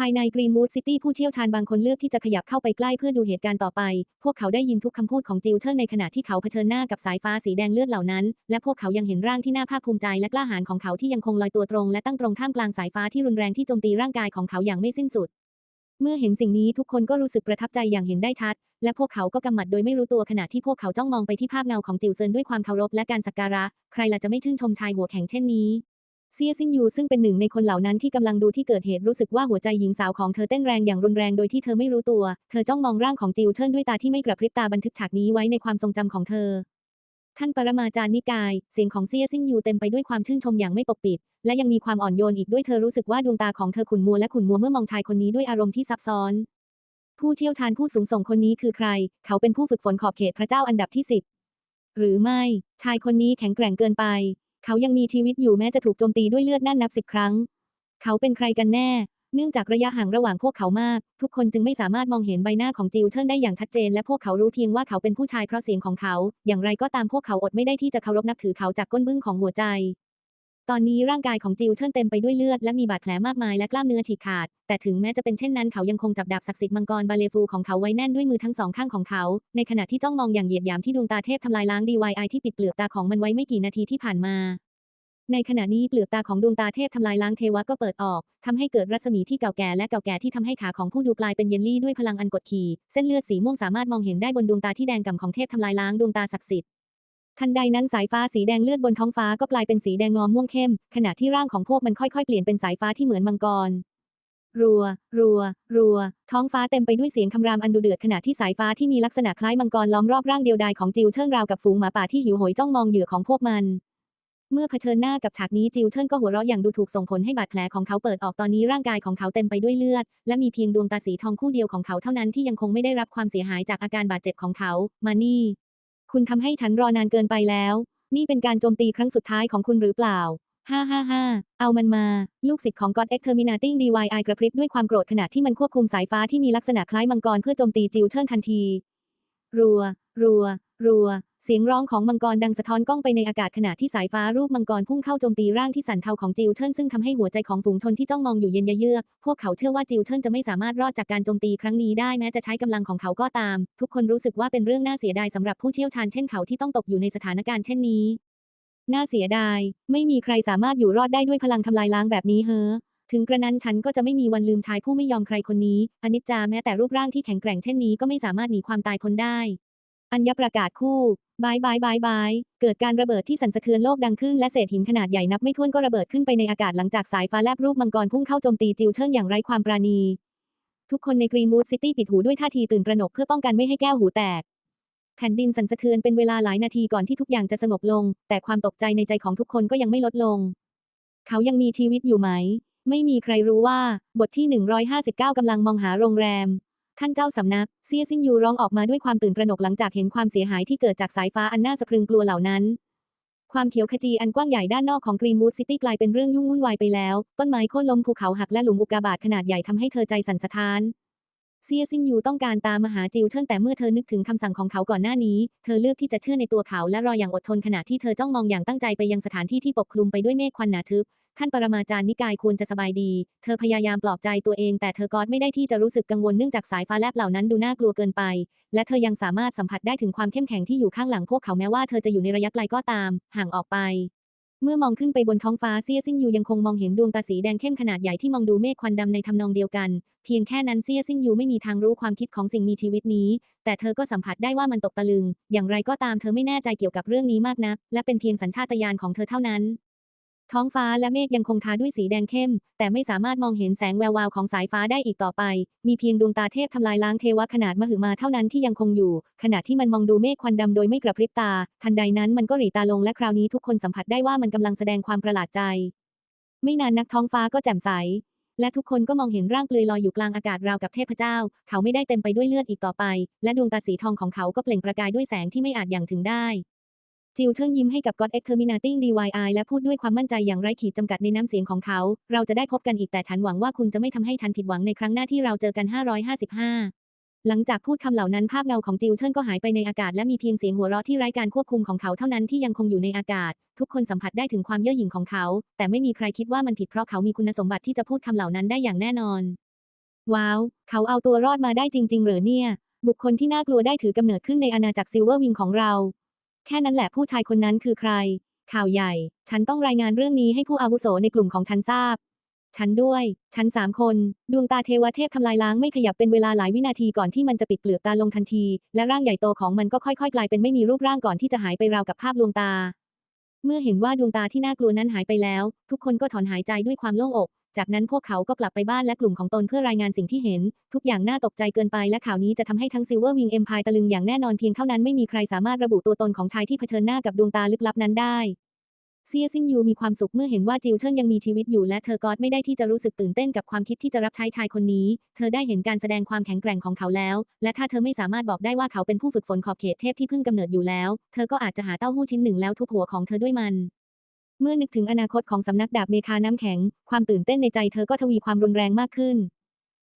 ภายในกรีนวูดซิตี้ผู้เชี่ยวชาญบางคนเลือกที่จะขยับเข้าไปใกล้เพื่อดูเหตุการณ์ต่อไป พวกเขาได้ยินทุกคำพูดของจิลเทอร์ในขณะที่เขาเผชิญหน้ากับสายฟ้าสีแดงเลือดเหล่านั้น และพวกเขายังเห็นร่างที่น่าภาคภูมิใจและกล้าหาญของเขาที่ยังคงลอยตัวตรง และตั้งตรงท่ามกลางสายฟ้าที่รุนแรงที่โจมตีร่างกายของเขาอย่างไม่สิ้นสุด เมื่อเห็นสิ่งนี้ทุกคนก็รู้สึกประทับใจอย่างเห็นได้ชัด และพวกเขาก็กำหมัดโดยไม่รู้ตัวขณะที่พวกเขาจ้องมองไปที่ภาพเงาของจิวเซินด้วยความเคารพและการสักการะ ใครล่ะจะไม่ชื่นชมชายหัวแข็งเช่นนี้ เซียซิงยูซึ่งเป็นหนึ่งในคนเหล่านั้นที่กำลังดูที่เกิดเหตุรู้สึกว่าหัวใจหญิงสาวของเธอเต้นแรงอย่างรุนแรงโดยที่เธอไม่รู้ตัว เธอจ้องมองร่างของจิวเทิร์นด้วยตาที่ไม่กระพริบตาบันทึกฉากนี้ไว้ในความทรงจำของเธอ ท่านปรมาจารย์นิกาย เสียงของเซียซิงยูเต็มไปด้วยความชื่นชมอย่างไม่ปกปิด และยังมีความอ่อนโยนอีกด้วยเธอรู้สึกว่าดวงตาของเธอขุ่นมัวและขุ่นมัวเมื่อมองชายคนนี้ด้วยอารมณ์ที่ซับซ้อน ผู้เชี่ยวชาญผู้สูงส่งคนนี้คือใคร เขาเป็นผู้ฝึกฝนขอบเขตพระเจ้าอันดับที่สิบหรือไม่ ชายคนนี้แข็งแกร่งเกินไป เขายังมีชีวิตอยู่แม้จะถูกโจมตีด้วยเลือดนั่นนับสิบครั้ง เขาเป็นใครกันแน่ เนื่องจากระยะห่างระหว่างพวกเขามาก ทุกคนจึงไม่สามารถมองเห็นใบหน้าของจิลเทิร์นได้อย่างชัดเจน และพวกเขารู้เพียงว่าเขาเป็นผู้ชายเพราะเสียงของเขา อย่างไรก็ตามพวกเขาอดไม่ได้ที่จะเคารพนับถือเขาจากก้นบึ้งของหัวใจ ตอนนี้ร่างกายของจิลเทิร์นเต็มไปด้วยเลือดและมีบาดแผลมากมายและกล้ามเนื้อฉีกขาด แต่ถึงแม้จะเป็นเช่นนั้นเขายังคงจับดาบศักดิ์สิทธิ์มังกรบาเลฟูของเขาไว้แน่นด้วยมือทั้งสองข้างของเขา ในขณะที่จ้องมองอย่างเหยียดหยามที่ดวงตาเทพทำลายล้าง DYI ที่ปิดเปลือกตาของมันไว้ไม่กี่นาทีที่ผ่านมา ในขณะนี้เปลือกตาของดวงตาเทพทำลายล้างเทวะก็เปิดออกทำให้เกิดรัศมีที่เก่าแก่และเก่าแก่ที่ทำให้ขาของผู้ดูกลายเป็นเยลลี่ด้วยพลังอันกดขี่เส้นเลือดสีม่วงสามารถมองเห็นได้บนดวงตาที่แดงก่ำของเทพทำลายล้างดวงตาศักดิ์สิทธิ์ ทันใดนั้นสายฟ้าสีแดงเลือดบนท้องฟ้าก็กลายเป็นสีแดงงอมม่วงเข้ม ขณะที่ร่างของพวกมันค่อยๆ เปลี่ยนเป็นสายฟ้าที่เหมือนมังกร รัว รัว รัว ท้องฟ้าเต็มไปด้วยเสียงคำรามอันดุเดือดขณะที่สายฟ้าที่มีลักษณะคล้ายมังกรล้อมรอบร่างเดียวดายของจิวเทิร์นราวกับฝูงหมาป่าที่หิวโหยจ้องมองเหยื่อของพวกมันเมื่อเผชิญหน้ากับฉากนี้จิวเทิร์นก็หัวเราะอย่างดูถูกส่งผลให้บาดแผลของเขาเปิดออกตอนนี้ร่างกายของเขาเต็มไปด้วยเลือด และมีเพียงดวงตาสีทองคู่เดียวของเขาเท่านั้นที่ยังคงไม่ได้รับความเสียหายจากอาการบาดเจ็บของเขา มานี่ คุณทำให้ฉันรอนานเกินไปแล้ว นี่เป็นการโจมตีครั้งสุดท้ายของคุณหรือเปล่า ฮ่าฮ่าฮ่าเอามันมา ลูกศิษย์ของ God Exterminating DYI กระพริบด้วยความโกรธขณะที่มันควบคุมสายฟ้าที่มีลักษณะคล้ายมังกรเพื่อโจมตีจิวเทิร์นทันที รัว รัว รัว เสียงร้องของมังกรดังสะท้อนกล้องไปในอากาศขณะที่สายฟ้ารูปมังกรพุ่งเข้าโจมตีร่างที่สั่นเทาของจิวเทิร์นซึ่งทำให้หัวใจของฝูงชนที่จ้องมองอยู่เย็นเยือก พวกเขาเชื่อว่าจิวเทิร์นจะไม่สามารถรอดจากการโจมตีครั้งนี้ได้แม้จะใช้กำลังของเขาก็ตาม ทุกคนรู้สึกว่าเป็นเรื่องน่าเสียดายสำหรับผู้เชี่ยวชาญเช่นเขาที่ต้องตกอยู่ในสถานการณ์เช่นนี้ น่าเสียดาย ไม่มีใครสามารถอยู่รอดได้ด้วยพลังทำลายล้างแบบนี้เฮ้อถึงกระนั้นฉันก็จะไม่มีวันลืมชายผู้ไม่ยอมใครคนนี้ อนิจจาแม้แต่รูปร่างที่แข็งแกร่งเช่นนี้ก็ไม่สามารถหนีความตายพ้นได้ อัญญประกาศคู่บายบายบายบาย เกิดการระเบิดที่สั่นสะเทือนโลกดังขึ้นและเศษหินขนาดใหญ่นับไม่ถ้วนก็ระเบิดขึ้นไปในอากาศหลังจากสายฟ้าแลบรูปมังกรพุ่งเข้าโจมตีจิวเทิร์นอย่างไร้ความปราณี ทุกคนในกรีนวูดซิตี้ปิดหูด้วยท่าทีตื่นตระหนกเพื่อป้องกันไม่ให้แก้วหูแตก แผ่นดินสั่นสะเทือนเป็นเวลาหลายนาทีก่อนที่ทุกอย่างจะสงบลง แต่ความตกใจในใจของทุกคนก็ยังไม่ลดลง เขายังมีชีวิตอยู่ไหม ไม่มีใครรู้ว่า บทที่ 159กำลังมองหาโรงแรม ท่านเจ้าสำนักเซียซิงยูร้องออกมาด้วยความตื่นตระหนกหลังจากเห็นความเสียหายที่เกิดจากสายฟ้าอันน่าสะพรึงกลัวเหล่านั้น ความเขียวขจีอันกว้างใหญ่ด้านนอกของกรีนวูดซิตี้กลายเป็นเรื่องยุ่งวุ่นวายไปแล้ว ต้นไม้โค่นล้มภูเขาหักและหลุมอุกกาบาตขนาดใหญ่ทำให้เธอใจสั่นสะท้าน เซียซิงยูต้องการตามมหาจิวเทิร์นแต่เมื่อเธอนึกถึงคำสั่งของเขาก่อนหน้านี้ เธอเลือกที่จะเชื่อในตัวเขาและรออย่างอดทนขณะที่เธอจ้องมองอย่างตั้งใจไปยังสถานที่ที่ปกคลุมไปด้วยเมฆควันหนาทึบท่านปรมาจารย์นิกายควรจะสบายดี เธอพยายามปลอบใจตัวเอง แต่เธอก็ไม่ได้ที่จะรู้สึกกังวลเนื่องจากสายฟ้าแลบเหล่านั้นดูน่ากลัวเกินไป และเธอยังสามารถสัมผัสได้ถึงความเข้มแข็งที่อยู่ข้างหลังพวกเขาแม้ว่าเธอจะอยู่ในระยะไกลก็ตาม ห่างออกไป เมื่อมองขึ้นไปบนท้องฟ้าเซียซิงยูยังคงมองเห็นดวงตาสีแดงเข้มขนาดใหญ่ที่มองดูเมฆควันดำในทำนองเดียวกัน เพียงแค่นั้นเซียซิงยูไม่มีทางรู้ความคิดของสิ่งมีชีวิตนี้ แต่เธอก็สัมผัสได้ว่ามันตกตะลึง อย่างไรก็ตามเธอไม่แน่ใจเกี่ยวกับเรื่องนี้มากนัก และเป็นเพียงสัญชาตญาณของเธอเท่านั้น ท้องฟ้าและเมฆยังคงทาด้วยสีแดงเข้ม แต่ไม่สามารถมองเห็นแสงแวววาวของสายฟ้าได้อีกต่อไป มีเพียงดวงตาเทพทำลายล้างเทวะขนาดมหึมาเท่านั้นที่ยังคงอยู่ ขณะที่มันมองดูเมฆควันดำโดยไม่กระพริบตา ทันใดนั้นมันก็หรีตาลงและคราวนี้ทุกคนสัมผัสได้ว่ามันกำลังแสดงความประหลาดใจ ไม่นานนักท้องฟ้าก็แจ่มใส และทุกคนก็มองเห็นร่างเปลือยลอยอยู่กลางอากาศราวกับเทพเจ้า เขาไม่ได้เต็มไปด้วยเลือดอีกต่อไป และดวงตาสีทองของเขาก็เปล่งประกายด้วยแสงที่ไม่อาจอย่างถึงได้ จิวเทิงยิ้มให้กับ God Exterminating DYI และพูดด้วยความมั่นใจอย่างไร้ขีดจำกัดในน้ำเสียงของเขา เราจะได้พบกันอีกแต่ฉันหวังว่าคุณจะไม่ทำให้ฉันผิดหวังในครั้งหน้าที่เราเจอกัน 555 หลังจากพูดคำเหล่านั้นภาพเงาของจิวเทินก็หายไปในอากาศและมีเพียงเสียงหัวเราะที่ไร้การควบคุมของเขาเท่านั้นที่ยังคงอยู่ในอากาศ ทุกคนสัมผัสได้ถึงความเย่อหยิ่งของเขา แต่ไม่มีใครคิดว่ามันผิดเพราะเขามีคุณสมบัติที่จะพูดคำเหล่านั้นได้อย่างแน่นอน ว้าว เขาเอาตัวรอดมาได้จริง ๆ หรอเนี่ย บุคคลที่น่ากลัวได้ถือกำเนิดขึ้นในอาณาจักรซิลเวอร์วิงของเรา แค่นั้นแหละผู้ชายคนนั้นคือใคร ข่าวใหญ่ ฉันต้องรายงานเรื่องนี้ให้ผู้อาวุโสในกลุ่มของฉันทราบ ฉันด้วย ฉันสามคน ดวงตาเทวเทพทำลายล้างไม่ขยับเป็นเวลาหลายวินาทีก่อนที่มันจะปิดเปลือกตาลงทันที และร่างใหญ่โตของมันก็ค่อยๆ กลายเป็นไม่มีรูปร่างก่อนที่จะหายไปราวกับภาพลวงตา เมื่อเห็นว่าดวงตาที่น่ากลัวนั้นหายไปแล้ว ทุกคนก็ถอนหายใจด้วยความโล่งอก จากนั้นพวกเขาก็กลับไปบ้านและกลุ่มของตนเพื่อรายงานสิ่งที่เห็น ทุกอย่างน่าตกใจเกินไปและข่าวนี้จะทำให้ทั้ง Silver Wing Empire ตะลึงอย่างแน่นอนเพียงเท่านั้นไม่มีใครสามารถระบุตัวตนของชายที่เผชิญหน้ากับดวงตาลึกลับนั้นได้เซียซินยูมีความสุขเมื่อเห็นว่าจิวเทินยังมีชีวิตอยู่และเธอก็ไม่ได้ที่จะรู้สึกตื่นเต้นกับความคิดที่จะรับใช้ชายคนนี้ เธอได้เห็นการแสดงความแข็งแกร่งของเขาแล้ว และถ้าเธอไม่สามารถบอกได้ว่าเขาเป็นผู้ฝึกฝนขอบเขตเทพที่เพิ่งกำเนิดอยู่แล้ว เธอก็อาจจะหาเต้าหู้ชิ้นหนึ่งแล้วทุบหัวของเธอด้วยมัน เมื่อนึกถึงอนาคตของสำนักดาบเมคาน้ำแข็ง ความตื่นเต้นในใจเธอก็ทวีความรุนแรงมากขึ้น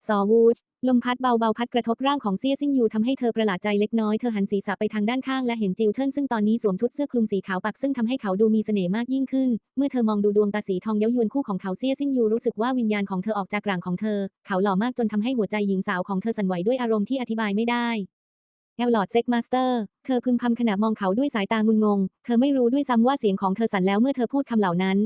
ซอวูชลมพัดเบาๆพัดกระทบร่างของเซียซิ่งยูทำให้เธอประหลาดใจเล็กน้อย เธอหันศีรษะไปทางด้านข้างและเห็นจิวเทินซึ่งตอนนี้สวมชุดเสื้อคลุมสีขาวปักซึ่งทำให้เขาดูมีเสน่ห์มากยิ่งขึ้น เมื่อเธอมองดูดวงตาสีทองเย้ายวนคู่ของเขาเซียซิ่งยูรู้สึกว่าวิญญาณของเธอออกจากร่างของเธอ เขาหล่อมากจนทำให้หัวใจหญิงสาวของเธอสั่นไหวด้วยอารมณ์ที่อธิบายไม่ได้ แอลลอดเซ็กมาสเตอร์ เธอพึมพำขณะมองเขาด้วยสายตางุนงง เธอไม่รู้ด้วยซ้ำว่าเสียงของเธอสั่นแล้วเมื่อเธอพูดคำเหล่านั้น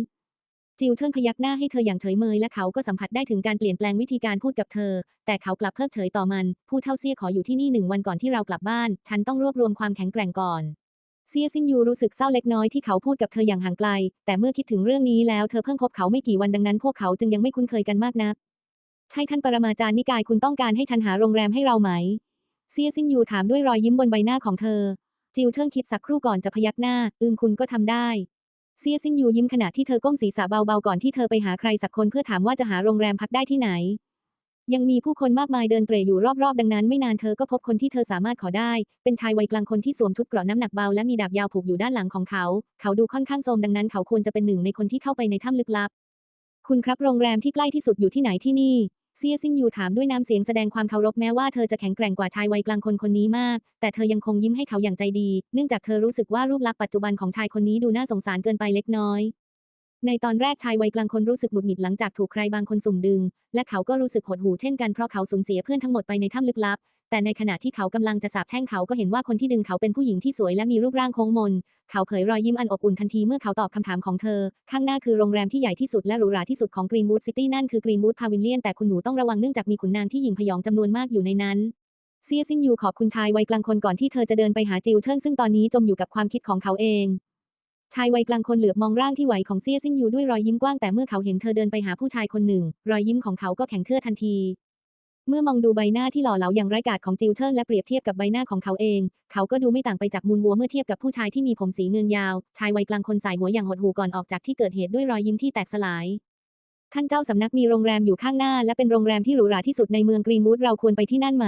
จิวเทินพยักหน้าให้เธออย่างเฉยเมยและเขาก็สัมผัสได้ถึงการเปลี่ยนแปลงวิธีการพูดกับเธอ แต่เขากลับเพิกเฉยต่อมันพูดเท่าเซี่ยขออยู่ที่นี่หนึ่งวันก่อนที่เรากลับบ้าน ฉันต้องรวบรวมความแข็งแกร่งก่อน เซียซินยูรู้สึกเศร้าเล็กน้อยที่เขาพูดกับเธออย่างห่างไกล แต่เมื่อคิดถึงเรื่องนี้แล้วเธอเพิ่งพบเขาไม่กี่วันดังนั้น พวกเขาจึงยังไม่คุ้นเคยกันมากนัก ใช่ท่านปรมาจารย์นิกายคุณต้องการให้ฉันหาโรงแรมให้เราไหม เซียซินยูถามด้วยรอยยิ้มบนใบหน้าของเธอ จิวเทิงคิดสักครู่ก่อนจะพยักหน้า อืมคุณก็ทำได้ เซียซินยูยิ้มขณะที่เธอก้มศีรษะเบาๆก่อนที่เธอไปหาใครสักคนเพื่อถามว่าจะหาโรงแรมพักได้ที่ไหน ยังมีผู้คนมากมายเดินเตร่อยู่รอบๆ ดังนั้น ไม่นานเธอก็พบคนที่เธอสามารถขอได้ เป็นชายวัยกลางคนที่สวมชุดเกราะน้ำหนักเบาและมีดาบยาวผูกอยู่ด้านหลังของเขา เขาดูค่อนข้างโทมดังนั้นเขาควรจะเป็นหนึ่งในคนที่เข้าไปในถ้ำลึกลับ คุณครับโรงแรมที่ใกล้ที่สุดอยู่ที่ไหนที่นี่ เซียซินยูถามด้วยน้ำเสียงแสดงความเคารพแม้ว่าเธอจะแข็งแกร่งกว่าชายวัยกลางคนคนนี้มาก แต่เธอยังคงยิ้มให้เขาอย่างใจดี เนื่องจากเธอรู้สึกว่ารูปลักษณ์ปัจจุบันของชายคนนี้ดูน่าสงสารเกินไปเล็กน้อย ในตอนแรกชายวัยกลางคนรู้สึกหงุดหงิดหลังจากถูกใครบางคนสุ่มดึง และเขาก็รู้สึกหดหู่เช่นกันเพราะเขาสูญเสียเพื่อนทั้งหมดไปในถ้ำลึกลับ แต่ในขณะที่เขากำลังจะสาบแช่งเขาก็เห็นว่าคนที่ดึงเขาเป็นผู้หญิงที่สวยและมีรูปร่างโค้งมน เขาเผยรอยยิ้มอันอบอุ่นทันทีเมื่อเขาตอบคำถามของเธอ ข้างหน้าคือโรงแรมที่ใหญ่ที่สุดและหรูหราที่สุดของกรีนวูดซิตี้นั่นคือกรีนวูดพาวิลเลียนแต่คุณหนูต้องระวังเนื่องจากมีขุนนางที่หญิงพยองจำนวนมากอยู่ในนั้นเซียซินยูขอบคุณชายวัยกลางคนก่อนที่เธอจะเดินไปหาจิวเทินซึ่งตอนนี้จมอยู่กับความคิดของเขาเองชายวัยกลางคนเหลือบมองร่างที่ไหวของเซียซินยูด้วยรอยยิ้มกว้างแต่เมื่อเขาเห็นเธอเดินไปหาผู้ชายคนหนึ่ง รอยยิ้มของเขาก็แข็งเทื่อทันที เมื่อมองดูใบหน้าที่หล่อเหลาอย่างไร้กาจของจิวเทินและเปรียบเทียบกับใบหน้าของเขาเอง เขาก็ดูไม่ต่างไปจากมูลวัวเมื่อเทียบกับผู้ชายที่มีผมสีเงินยาว ชายวัยกลางคนสายหัวอย่างหดหู่ก่อนออกจากที่เกิดเหตุด้วยรอยยิ้มที่แตกสลาย ท่านเจ้าสำนักมีโรงแรมอยู่ข้างหน้า และเป็นโรงแรมที่หรูหราที่สุดในเมืองกรีนวูดเราควรไปที่นั่นไหม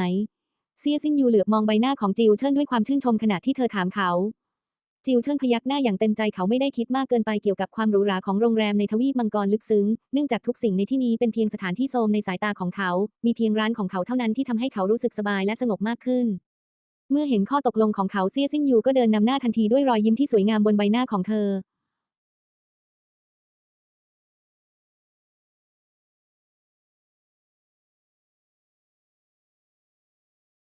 เซียซินยูเหลือบมองใบหน้าของจิวเทินด้วยความชื่นชมขณะที่เธอถามเขา จิวเทิญพยักหน้าอย่างเต็มใจเขาไม่ได้คิดมากเกินไปเกี่ยวกับความหรูหราของโรงแรมในทวีปมังกรลึกซึ้ง เนื่องจากทุกสิ่งในที่นี้เป็นเพียงสถานที่โทมในสายตาของเขา มีเพียงร้านของเขาเท่านั้นที่ทำให้เขารู้สึกสบายและสงบมากขึ้น เมื่อเห็นข้อตกลงของเขาเซียซิ่งยูก็เดินนำหน้าทันทีด้วยรอยยิ้มที่สวยงามบนใบหน้าของเธอ